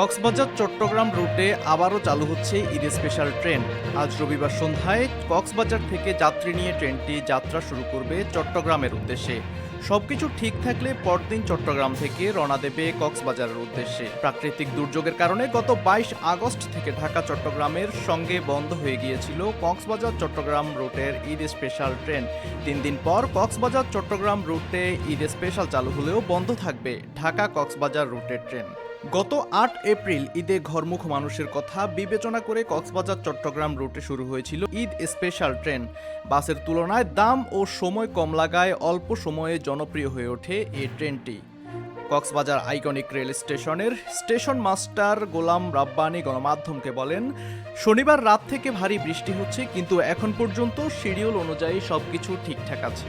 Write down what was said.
কক্সবাজার, চট্টগ্রাম রুটে আবারও চালু হচ্ছে ঈদ স্পেশাল ট্রেন। আজ রবিবার সন্ধ্যায় কক্সবাজার থেকে যাত্রী নিয়ে ট্রেনটি যাত্রা শুরু করবে চট্টগ্রামের উদ্দেশ্যে। সবকিছু ঠিক থাকলে পরদিন চট্টগ্রাম থেকে রওনা দেবে কক্সবাজারের উদ্দেশ্যে। প্রাকৃতিক দুর্যোগের কারণে গত বাইশ আগস্ট থেকে ঢাকা চট্টগ্রামের সঙ্গে বন্ধ হয়ে গিয়েছিল কক্সবাজার চট্টগ্রাম রুটের ঈদ স্পেশাল ট্রেন। তিন দিন পর কক্সবাজার চট্টগ্রাম রুটে ঈদ স্পেশাল চালু হলেও বন্ধ থাকবে ঢাকা কক্সবাজার রুটের ট্রেন। গত আট এপ্রিল ঈদে ঘরমুখ মানুষের কথা বিবেচনা করে কক্সবাজার, চট্টগ্রাম রুটে শুরু হয়েছিল ঈদ স্পেশাল ট্রেন। বাসের তুলনায় দাম ও সময় কম লাগায় অল্প সময়ে জনপ্রিয় হয়ে ওঠে এই ট্রেনটি। কক্সবাজার আইকনিক রেল স্টেশনের স্টেশন মাস্টার গোলাম রাব্বানি গণমাধ্যমকে বলেন, শনিবার রাত থেকে ভারী বৃষ্টি হচ্ছে, কিন্তু এখন পর্যন্ত শিডিউল অনুযায়ী সবকিছু ঠিকঠাক আছে।